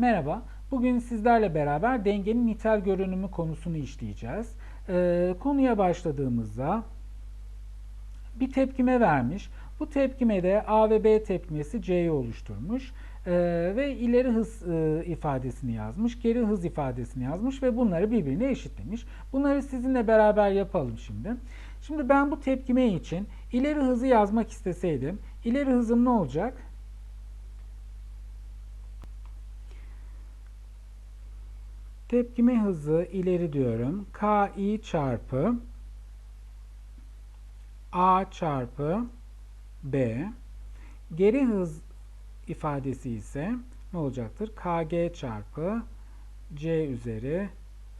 Merhaba, bugün sizlerle beraber dengenin nitel görünümü konusunu işleyeceğiz. Ee, konuya başladığımızda bir tepkime vermiş. Bu tepkimede A ve B tepkimesi C'yi oluşturmuş. Ee, ve ileri hız e, ifadesini yazmış, geri hız ifadesini yazmış ve bunları birbirine eşitlemiş. Bunları sizinle beraber yapalım şimdi. Şimdi ben bu tepkime için ileri hızı yazmak isteseydim, ileri hızım ne olacak? Tepkime hızı ileri diyorum. Ki çarpı A çarpı B. Geri hız ifadesi ise ne olacaktır? Kg çarpı C üzeri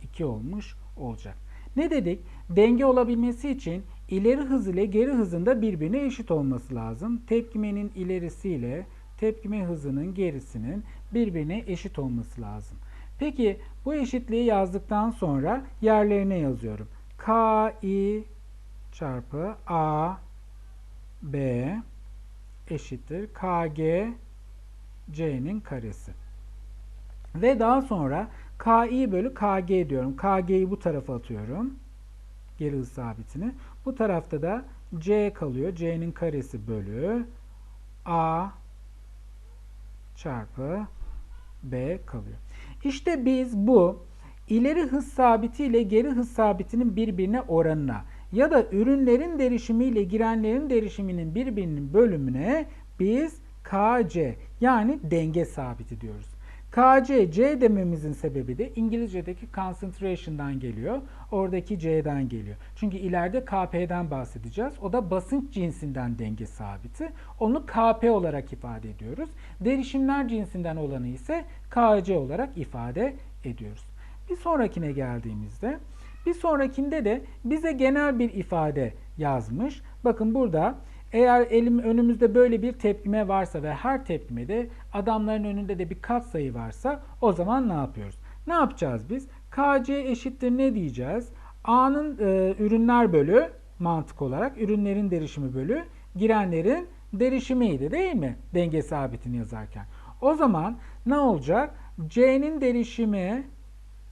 2 olmuş olacak. Ne dedik? Denge olabilmesi için ileri hız ile geri hızın da birbirine eşit olması lazım. Tepkimenin ilerisiyle tepkime hızının gerisinin birbirine eşit olması lazım. Peki bu eşitliği yazdıktan sonra yerlerine yazıyorum. Ki çarpı A B eşittir Kg C'nin karesi. Ve daha sonra Ki bölü Kg diyorum. Kg'yi bu tarafa atıyorum. Geri hız sabitini. Bu tarafta da C kalıyor. C'nin karesi bölü A çarpı B kalıyor. İşte biz bu ileri hız sabiti ile geri hız sabitinin birbirine oranına ya da ürünlerin derişimi ile girenlerin derişiminin birbirinin bölümüne biz KC yani denge sabiti diyoruz. KC, C dememizin sebebi de İngilizce'deki concentration'dan geliyor. Oradaki C'den geliyor. Çünkü ileride KP'den bahsedeceğiz. O da basınç cinsinden denge sabiti. Onu KP olarak ifade ediyoruz. Derişimler cinsinden olanı ise KC olarak ifade ediyoruz. Bir sonrakine geldiğimizde bir sonrakinde de bize genel bir ifade yazmış. Bakın burada eğer elim önümüzde böyle bir tepkime varsa ve her tepkimede adamların önünde de bir katsayı varsa o zaman ne yapıyoruz? Ne yapacağız biz? KC eşittir ne diyeceğiz? A'nın e, ürünler bölü mantık olarak ürünlerin derişimi bölü girenlerin derişimiydi değil mi? Denge sabitini yazarken. O zaman ne olacak? C'nin derişimi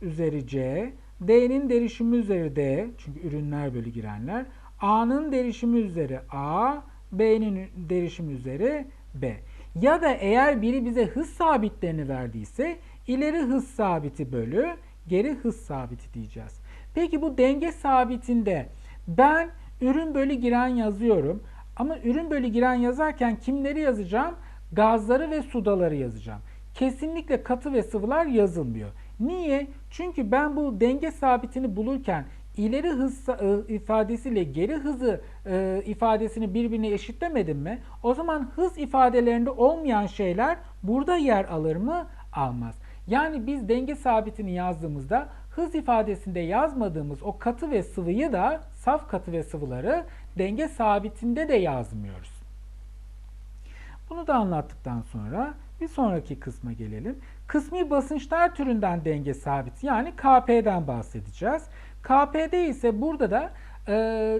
üzeri C, D'nin derişimi üzeri D, çünkü ürünler bölü girenler, A'nın derişimi üzeri A, B'nin derişimi üzeri B. Ya da eğer biri bize hız sabitlerini verdiyse ileri hız sabiti bölü geri hız sabiti diyeceğiz. Peki bu denge sabitinde ben ürün bölü giren yazıyorum. Ama ürün bölü giren yazarken kimleri yazacağım? Gazları ve sudaları yazacağım. Kesinlikle katı ve sıvılar yazılmıyor. Niye? Çünkü ben bu denge sabitini bulurken ileri hız e, ifadesiyle geri hızı e, ifadesini birbirine eşitlemedim mi? O zaman hız ifadelerinde olmayan şeyler burada yer alır mı? Almaz. Yani biz denge sabitini yazdığımızda hız ifadesinde yazmadığımız o katı ve sıvıyı da saf katı ve sıvıları denge sabitinde de yazmıyoruz. Bunu da anlattıktan sonra bir sonraki kısma gelelim. Kısmi basınçlar türünden denge sabiti yani KP'den bahsedeceğiz. KP'de ise burada da e,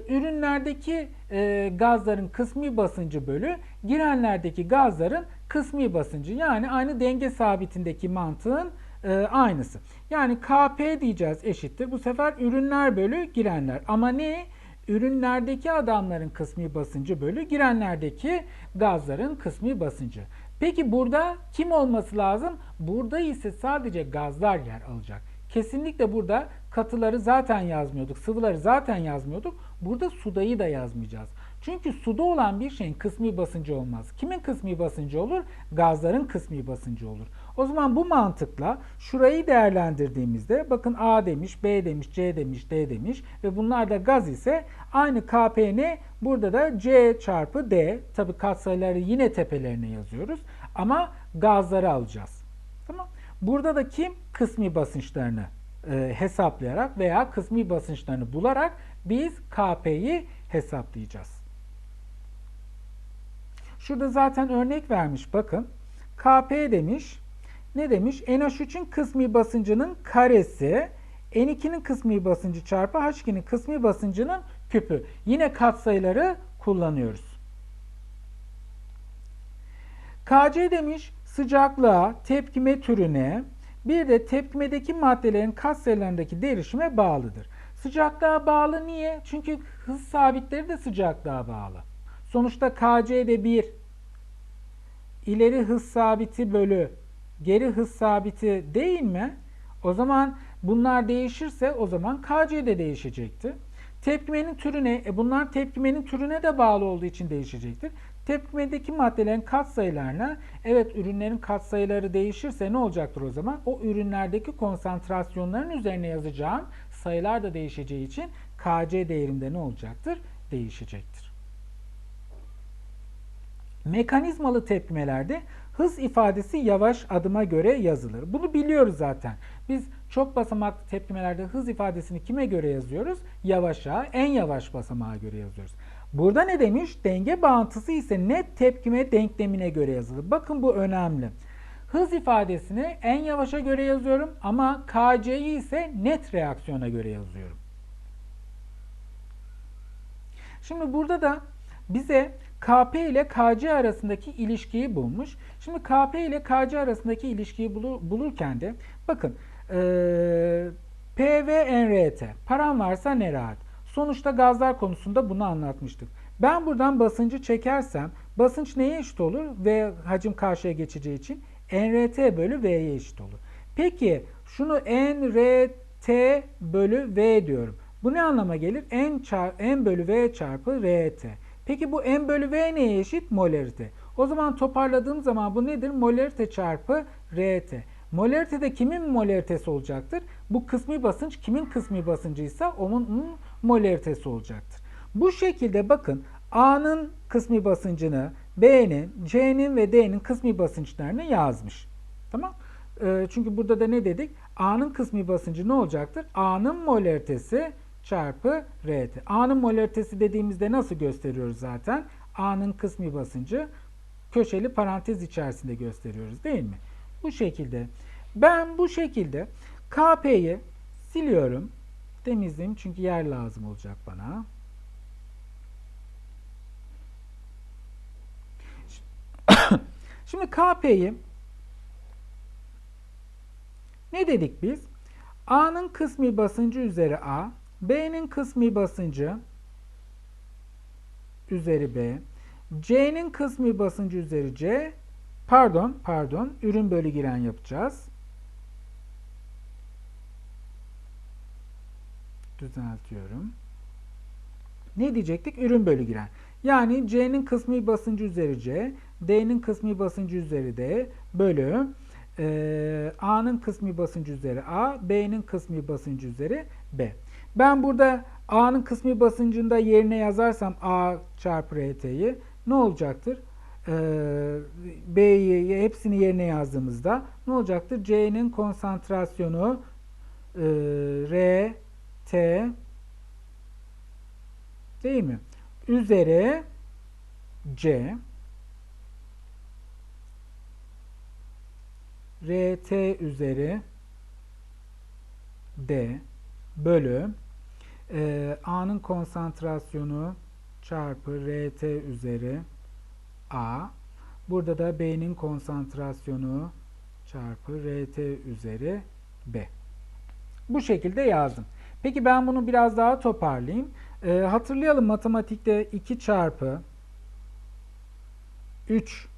ürünlerdeki e, gazların kısmi basıncı bölü girenlerdeki gazların kısmi basıncı yani aynı denge sabitindeki mantığın e, aynısı. Yani KP diyeceğiz eşittir. Bu sefer ürünler bölü girenler. Ama ne? Ürünlerdeki adamların kısmi basıncı bölü girenlerdeki gazların kısmi basıncı. Peki burada kim olması lazım? Burada ise sadece gazlar yer alacak. Kesinlikle burada katıları zaten yazmıyorduk, sıvıları zaten yazmıyorduk. Burada sudayı da yazmayacağız. Çünkü suda olan bir şeyin kısmi basıncı olmaz. Kimin kısmi basıncı olur? Gazların kısmi basıncı olur. O zaman bu mantıkla şurayı değerlendirdiğimizde bakın A demiş, B demiş, C demiş, D demiş ve bunlar da gaz ise aynı KPN burada da C çarpı D. Tabi katsayıları yine tepelerine yazıyoruz ama gazları alacağız. Tamam. Burada da kim? Kısmi basınçlarını e, hesaplayarak veya kısmi basınçlarını bularak biz KP'yi hesaplayacağız. Şurada zaten örnek vermiş bakın. KP demiş. Ne demiş? NH3'ün kısmi basıncının karesi N2'nin kısmi basıncı çarpı H2'nin kısmi basıncının küpü. Yine katsayıları kullanıyoruz. KC demiş sıcaklığa, tepkime türüne, bir de tepkimedeki maddelerin katsayılarındaki değişime bağlıdır. Sıcaklığa bağlı niye? Çünkü hız sabitleri de sıcaklığa bağlı. Sonuçta KC'de 1 ileri hız sabiti bölü geri hız sabiti değil mi? O zaman bunlar değişirse o zaman KC de değişecektir. Tepkimenin türüne, e bunlar tepkimenin türüne de bağlı olduğu için değişecektir. Tepkimedeki maddelerin katsayılarına, evet ürünlerin katsayıları değişirse ne olacaktır o zaman? O ürünlerdeki konsantrasyonların üzerine yazacağım sayılar da değişeceği için KC değerinde ne olacaktır? Değişecektir. Mekanizmalı tepkimelerde hız ifadesi yavaş adıma göre yazılır. Bunu biliyoruz zaten. Biz çok basamaklı tepkimelerde hız ifadesini kime göre yazıyoruz? Yavaşa, en yavaş basamağa göre yazıyoruz. Burada ne demiş? Denge bağıntısı ise net tepkime denklemine göre yazılır. Bakın bu önemli. Hız ifadesini en yavaşa göre yazıyorum ama KC'yi ise net reaksiyona göre yazıyorum. Şimdi burada da bize KP ile KC arasındaki ilişkiyi bulmuş. Şimdi KP ile KC arasındaki ilişkiyi bulur, bulurken de bakın ee, P NRT param varsa ne rahat. Sonuçta gazlar konusunda bunu anlatmıştık. Ben buradan basıncı çekersem basınç neye eşit olur? V hacim karşıya geçeceği için NRT bölü V'ye eşit olur. Peki şunu NRT bölü V diyorum. Bu ne anlama gelir? N, çarp, N bölü V çarpı RT. Peki bu N bölü V neye eşit? Molarite. O zaman toparladığım zaman bu nedir? Molarite çarpı RT. Molaritede kimin molaritesi olacaktır? Bu kısmi basınç kimin kısmi basıncıysa onun molaritesi olacaktır. Bu şekilde bakın A'nın kısmi basıncını, B'nin, C'nin ve D'nin kısmi basınçlarını yazmış. Tamam? Ee, çünkü burada da ne dedik? A'nın kısmi basıncı ne olacaktır? A'nın molaritesi çarpı RT. A'nın molaritesi dediğimizde nasıl gösteriyoruz zaten? A'nın kısmi basıncı köşeli parantez içerisinde gösteriyoruz değil mi? Bu şekilde. Ben bu şekilde KP'yi siliyorum. Temizleyeyim çünkü yer lazım olacak bana. Şimdi KP'yi ne dedik biz? A'nın kısmi basıncı üzeri A, B'nin kısmi basıncı üzeri B, C'nin kısmi basıncı üzeri C, pardon, pardon, ürün bölü giren yapacağız. Düzeltiyorum. Ne diyecektik? Ürün bölü giren. Yani C'nin kısmi basıncı üzeri C, D'nin kısmi basıncı üzeri D bölü e, A'nın kısmi basıncı üzeri A, B'nin kısmi basıncı üzeri B. Ben burada A'nın kısmi basıncında yerine yazarsam A çarpı RT'yi ne olacaktır? Ee, B'yi hepsini yerine yazdığımızda ne olacaktır? C'nin konsantrasyonu e, R, T değil mi? Üzeri C RT üzeri D bölü e, A'nın konsantrasyonu çarpı RT üzeri A. Burada da B'nin konsantrasyonu çarpı RT üzeri B. Bu şekilde yazdım. Peki ben bunu biraz daha toparlayayım. E, hatırlayalım matematikte 2 çarpı 3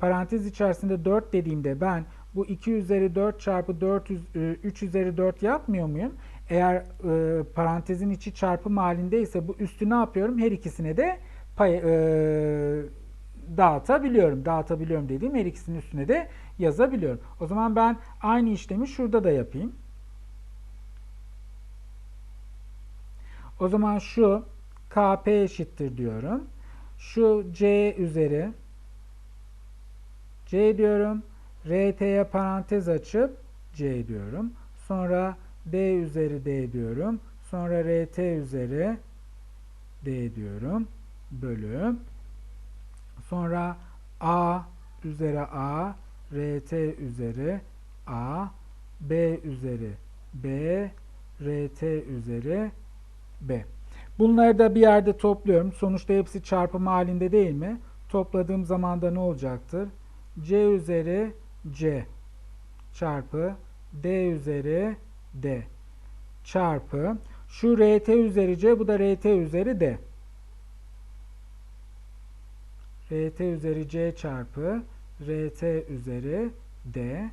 parantez içerisinde 4 dediğimde ben bu 2 üzeri 4 çarpı 4 3 üzeri 4 yapmıyor muyum? Eğer e, parantezin içi çarpım halindeyse bu üstü ne yapıyorum? Her ikisine de pay, e, dağıtabiliyorum. Dağıtabiliyorum dediğim her ikisinin üstüne de yazabiliyorum. O zaman ben aynı işlemi şurada da yapayım. O zaman şu KP eşittir diyorum. Şu C üzeri C diyorum. RT'ye parantez açıp C diyorum. Sonra D üzeri D diyorum. Sonra RT üzeri D diyorum. Bölü. Sonra A üzeri A, RT üzeri A, B üzeri B, RT üzeri B. Bunları da bir yerde topluyorum. Sonuçta hepsi çarpım halinde değil mi? Topladığım zaman da ne olacaktır? C üzeri C çarpı D üzeri D çarpı şu RT üzeri C bu da RT üzeri D. RT üzeri C çarpı RT üzeri D.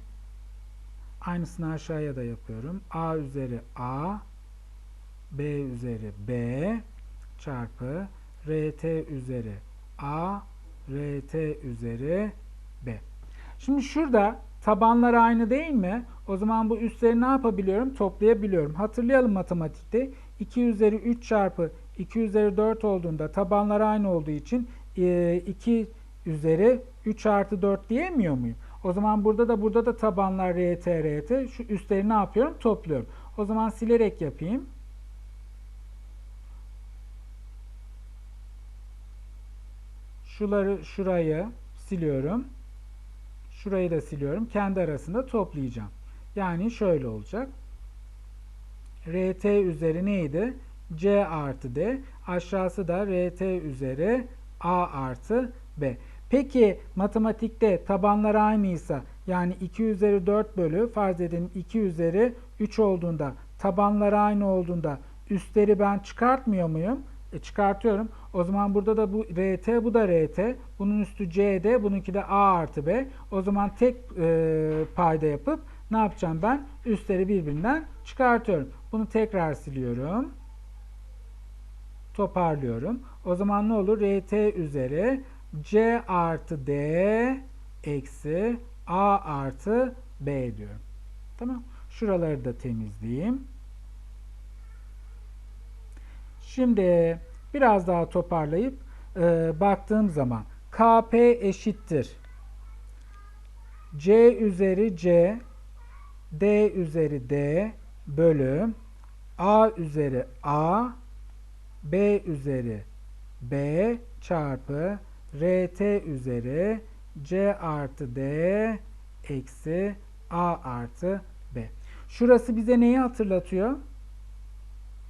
Aynısını aşağıya da yapıyorum. A üzeri A B üzeri B çarpı RT üzeri A RT üzeri B. Şimdi şurada tabanlar aynı değil mi? O zaman bu üstleri ne yapabiliyorum? Toplayabiliyorum. Hatırlayalım matematikte 2 üzeri 3 çarpı 2 üzeri 4 olduğunda tabanlar aynı olduğu için 2 üzeri 3 artı 4 diyemiyor muyum? O zaman burada da burada da tabanlar RT RT. Şu üstleri ne yapıyorum? Topluyorum. O zaman silerek yapayım. Şuları şurayı siliyorum. Şurayı da siliyorum. Kendi arasında toplayacağım. Yani şöyle olacak. RT üzeri neydi? C artı D. Aşağısı da RT üzeri A artı B. Peki matematikte tabanlar aynıysa yani 2 üzeri 4 bölü farz edin 2 üzeri 3 olduğunda tabanlar aynı olduğunda üstleri ben çıkartmıyor muyum? E çıkartıyorum. O zaman burada da bu RT bu da RT. Bunun üstü CD bununki de A artı B. O zaman tek e, payda yapıp ne yapacağım ben? Üstleri birbirinden çıkartıyorum. Bunu tekrar siliyorum. Toparlıyorum. O zaman ne olur? RT üzeri C artı D eksi A artı B diyorum. Tamam. Şuraları da temizleyeyim. Şimdi biraz daha toparlayıp e, baktığım zaman KP eşittir. C üzeri C D üzeri D bölü A üzeri A B üzeri B çarpı RT üzeri C artı D eksi A artı B. Şurası bize neyi hatırlatıyor?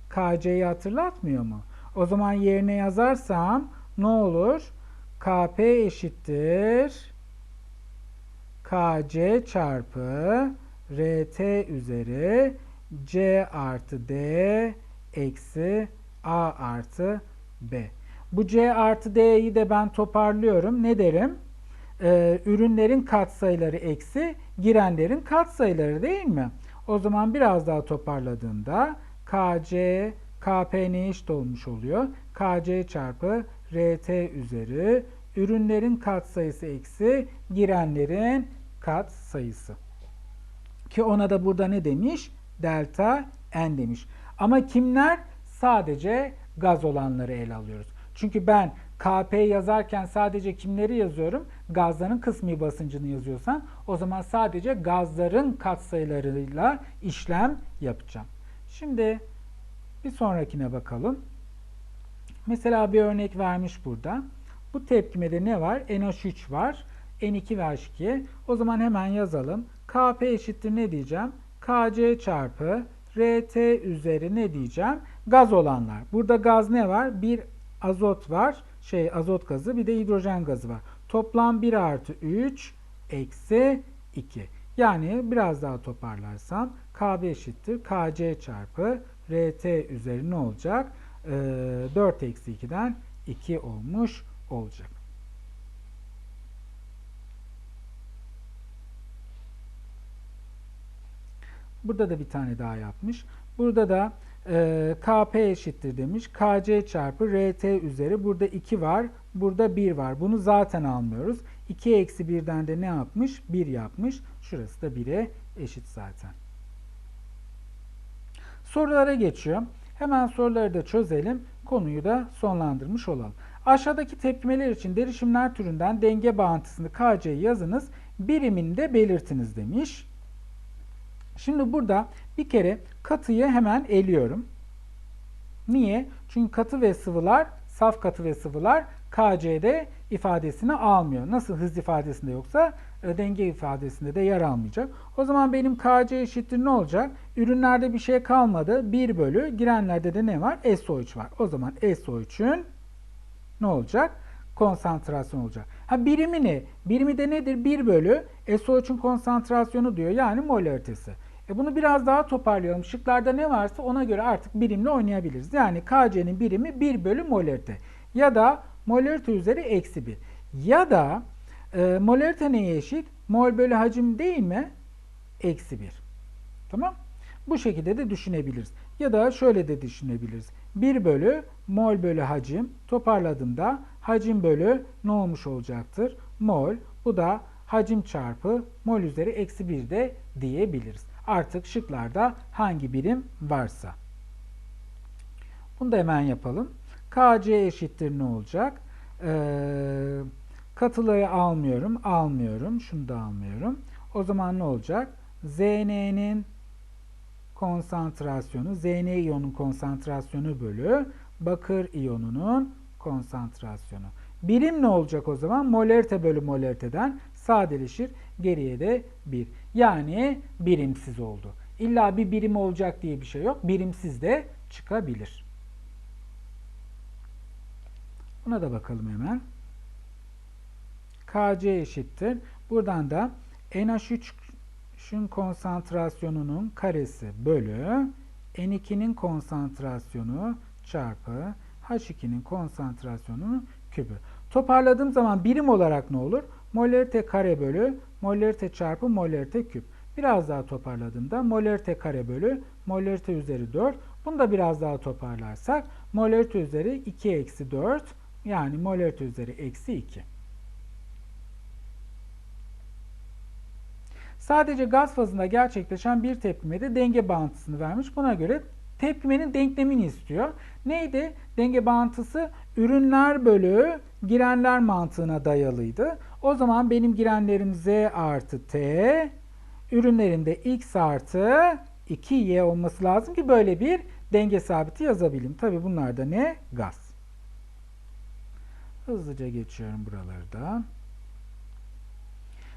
KC'yi hatırlatmıyor mu? O zaman yerine yazarsam ne olur? KP eşittir KC çarpı RT üzeri C artı D eksi A artı B. Bu C artı D'yi de ben toparlıyorum. Ne derim? Ee, ürünlerin katsayıları eksi girenlerin katsayıları değil mi? O zaman biraz daha toparladığımda KC, KP ne eşit olmuş oluyor? KC çarpı RT üzeri ürünlerin katsayısı eksi girenlerin katsayısı. Ki ona da burada ne demiş? Delta N demiş. Ama kimler? Sadece gaz olanları ele alıyoruz. Çünkü ben KP yazarken sadece kimleri yazıyorum? Gazların kısmi basıncını yazıyorsam o zaman sadece gazların katsayılarıyla işlem yapacağım. Şimdi bir sonrakine bakalım. Mesela bir örnek vermiş burada. Bu tepkimede ne var? NH3 var. N2 ve H2. O zaman hemen yazalım. Kp eşittir ne diyeceğim? Kc çarpı RT üzeri ne diyeceğim? Gaz olanlar. Burada gaz ne var? Bir azot var. Şey azot gazı bir de hidrojen gazı var. Toplam 1 artı 3 eksi 2. Yani biraz daha toparlarsam Kb eşittir. Kc çarpı RT üzeri ne olacak? Ee, 4 eksi 2'den 2 olmuş olacak. Burada da bir tane daha yapmış. Burada da e, Kp eşittir demiş. Kc çarpı Rt üzeri. Burada 2 var. Burada 1 var. Bunu zaten almıyoruz. 2 eksi 1'den de ne yapmış? 1 yapmış. Şurası da 1'e eşit zaten. Sorulara geçiyorum. Hemen soruları da çözelim. Konuyu da sonlandırmış olalım. Aşağıdaki tepkimeler için derişimler türünden denge bağıntısını KC'yi yazınız. Birimini de belirtiniz demiş. Şimdi burada bir kere katıyı hemen eliyorum. Niye? Çünkü katı ve sıvılar, saf katı ve sıvılar KC'de ifadesini almıyor. Nasıl hız ifadesinde yoksa denge ifadesinde de yer almayacak. O zaman benim KC eşittir ne olacak? Ürünlerde bir şey kalmadı. 1 bölü girenlerde de ne var? SO3 var. O zaman SO3'ün ne olacak? Konsantrasyon olacak. Ha birimi ne? Birimi de nedir? 1 bölü SO3'ün konsantrasyonu diyor. Yani molaritesi. E bunu biraz daha toparlayalım. Şıklarda ne varsa ona göre artık birimle oynayabiliriz. Yani KC'nin birimi 1 bölü molarite. Ya da molarite üzeri eksi 1. Ya da e, molarite neye eşit? Mol bölü hacim değil mi? Eksi 1. Tamam. Bu şekilde de düşünebiliriz. Ya da şöyle de düşünebiliriz. 1 bölü mol bölü hacim toparladığımda hacim bölü ne olmuş olacaktır? Mol. Bu da hacim çarpı mol üzeri eksi 1 de diyebiliriz. Artık şıklarda hangi birim varsa. Bunu da hemen yapalım. KC eşittir ne olacak? Ee, katılıyı almıyorum. Almıyorum. Şunu da almıyorum. O zaman ne olacak? ZN'nin konsantrasyonu, Zn iyonun konsantrasyonu bölü bakır iyonunun konsantrasyonu. Birim ne olacak o zaman? Molarite bölü molariteden sadeleşir. Geriye de 1. Yani birimsiz oldu. İlla bir birim olacak diye bir şey yok. Birimsiz de çıkabilir. Buna da bakalım hemen. Kc eşittir. Buradan da NH3'ün konsantrasyonunun karesi bölü N2'nin konsantrasyonu çarpı H2'nin konsantrasyonunun kübü. Toparladığım zaman birim olarak ne olur? Molarite kare bölü molarite çarpı molarite küp. Biraz daha toparladığımda molarite kare bölü molarite üzeri 4. Bunu da biraz daha toparlarsak molarite üzeri 2 eksi 4 yani molarite üzeri eksi 2. Sadece gaz fazında gerçekleşen bir tepkimede denge bağıntısını vermiş. Buna göre tepkimenin denklemini istiyor. Neydi? Denge bağıntısı ürünler bölü girenler mantığına dayalıydı. O zaman benim girenlerim Z artı T, ürünlerimde X artı 2Y olması lazım ki böyle bir denge sabiti yazabileyim. Tabi bunlar da ne? Gaz. Hızlıca geçiyorum buraları da.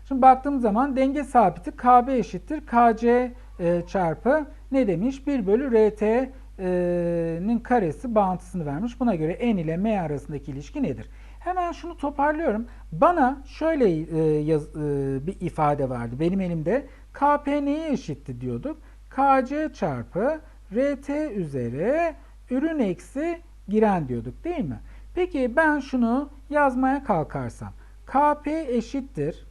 Şimdi baktığım zaman denge sabiti KB eşittir KC e, çarpı ne demiş? 1 bölü RT'nin karesi bağıntısını vermiş. Buna göre N ile M arasındaki ilişki nedir? Hemen şunu toparlıyorum. Bana şöyle e, yaz, e, bir ifade vardı. Benim elimde KP neye eşitti diyorduk? KC çarpı RT üzeri ürün eksi giren diyorduk değil mi? Peki ben şunu yazmaya kalkarsam KP eşittir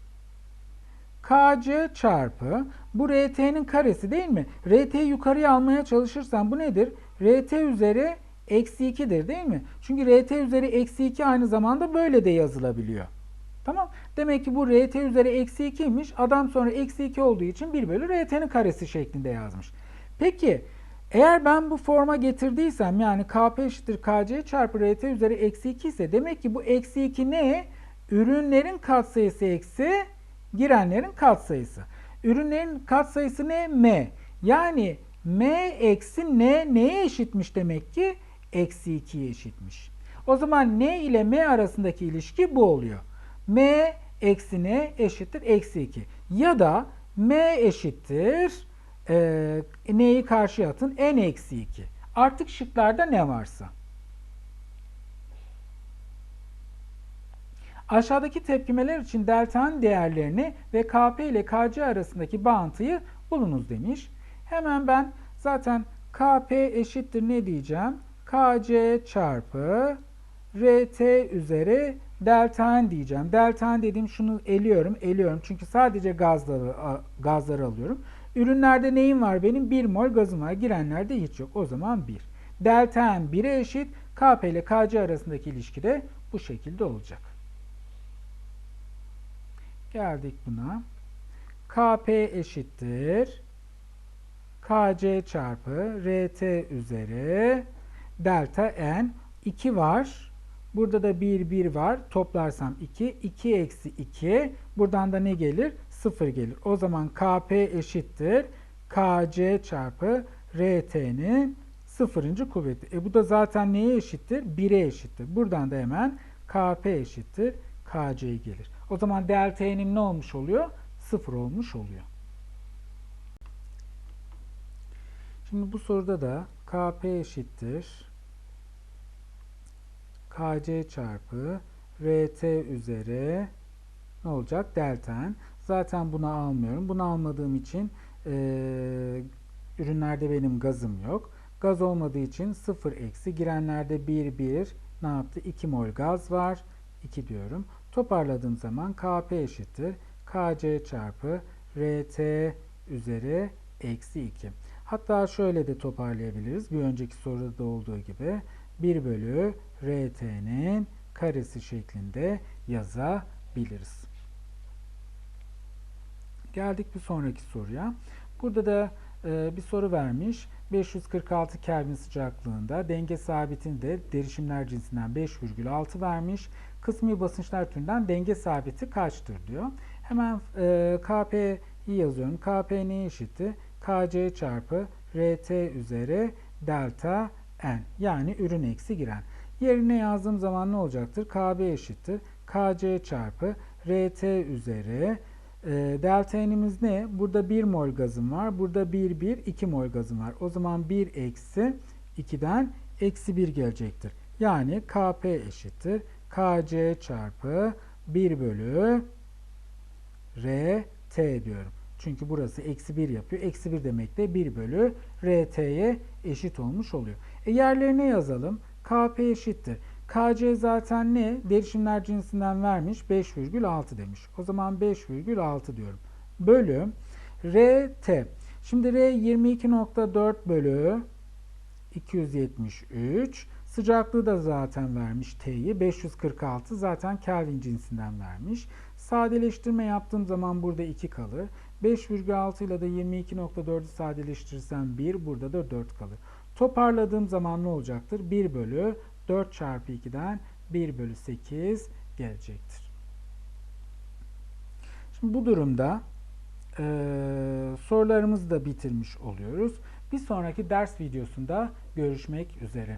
KC çarpı bu RT'nin karesi değil mi? RT'yi yukarıya almaya çalışırsam bu nedir? RT üzeri eksi 2'dir değil mi? Çünkü RT üzeri eksi 2 aynı zamanda böyle de yazılabiliyor. Tamam. Demek ki bu RT üzeri eksi 2'ymiş. Adam sonra eksi 2 olduğu için 1 bölü RT'nin karesi şeklinde yazmış. Peki eğer ben bu forma getirdiysem yani KP eşittir KC çarpı RT üzeri eksi 2 ise demek ki bu eksi 2 ne? Ürünlerin katsayısı eksi girenlerin katsayısı. Ürünlerin katsayısı ne? M. Yani M eksi N neye eşitmiş demek ki? Eksi 2'ye eşitmiş. O zaman N ile M arasındaki ilişki bu oluyor. M eksi N eşittir eksi 2. Ya da M eşittir e, N'yi karşıya atın N eksi 2. Artık şıklarda ne varsa. Aşağıdaki tepkimeler için delta'nın değerlerini ve Kp ile Kc arasındaki bağıntıyı bulunuz demiş. Hemen ben zaten Kp eşittir ne diyeceğim? Kc çarpı Rt üzeri delta diyeceğim. Delta n dediğim şunu eliyorum, eliyorum. Çünkü sadece gazları, gazları alıyorum. Ürünlerde neyim var benim? 1 mol gazım var. Girenlerde hiç yok. O zaman 1. Delta n 1'e eşit. Kp ile Kc arasındaki ilişki de bu şekilde olacak. Geldik buna. Kp eşittir. Kc çarpı Rt üzeri delta n 2 var. Burada da 1 1 var. Toplarsam 2. 2 eksi 2. Buradan da ne gelir? 0 gelir. O zaman Kp eşittir. Kc çarpı Rt'nin sıfırıncı kuvveti. E bu da zaten neye eşittir? 1'e eşittir. Buradan da hemen Kp eşittir. Kc gelir. O zaman delta n'in ne olmuş oluyor? 0 olmuş oluyor. Şimdi bu soruda da Kp eşittir. Kc çarpı RT üzeri ne olacak? Delta N. Zaten bunu almıyorum. Bunu almadığım için e, ürünlerde benim gazım yok. Gaz olmadığı için 0 eksi. Girenlerde 1 1 ne yaptı? 2 mol gaz var. 2 diyorum. Toparladığım zaman Kp eşittir. Kc çarpı RT üzeri eksi 2. Hatta şöyle de toparlayabiliriz. Bir önceki soruda da olduğu gibi 1 bölü RT'nin karesi şeklinde yazabiliriz. Geldik bir sonraki soruya. Burada da e, bir soru vermiş. 546 Kelvin sıcaklığında denge sabitini de derişimler cinsinden 5,6 vermiş. Kısmi basınçlar türünden denge sabiti kaçtır diyor. Hemen e, KP'yi yazıyorum. KP neye eşitti? KC çarpı RT üzeri delta N. Yani ürün eksi giren. Yerine yazdığım zaman ne olacaktır? KB eşittir. KC çarpı RT üzeri e, delta N'imiz ne? Burada 1 mol gazım var. Burada 1, 1, 2 mol gazım var. O zaman 1 eksi 2'den eksi 1 gelecektir. Yani KP eşittir. KC çarpı 1 bölü RT diyorum. Çünkü burası eksi 1 yapıyor. Eksi 1 demek de 1 bölü RT'ye eşit olmuş oluyor. E yerlerine yazalım. KP eşittir. KC zaten ne? Derişimler cinsinden vermiş. 5,6 demiş. O zaman 5,6 diyorum. Bölü RT. Şimdi R 22.4 bölü 273. Sıcaklığı da zaten vermiş T'yi. 546 zaten Kelvin cinsinden vermiş. Sadeleştirme yaptığım zaman burada 2 kalır. 5,6 ile de 22.4'ü sadeleştirirsem 1, burada da 4 kalır. Toparladığım zaman ne olacaktır? 1 bölü 4 çarpı 2'den 1 bölü 8 gelecektir. Şimdi bu durumda e, sorularımızı da bitirmiş oluyoruz. Bir sonraki ders videosunda görüşmek üzere.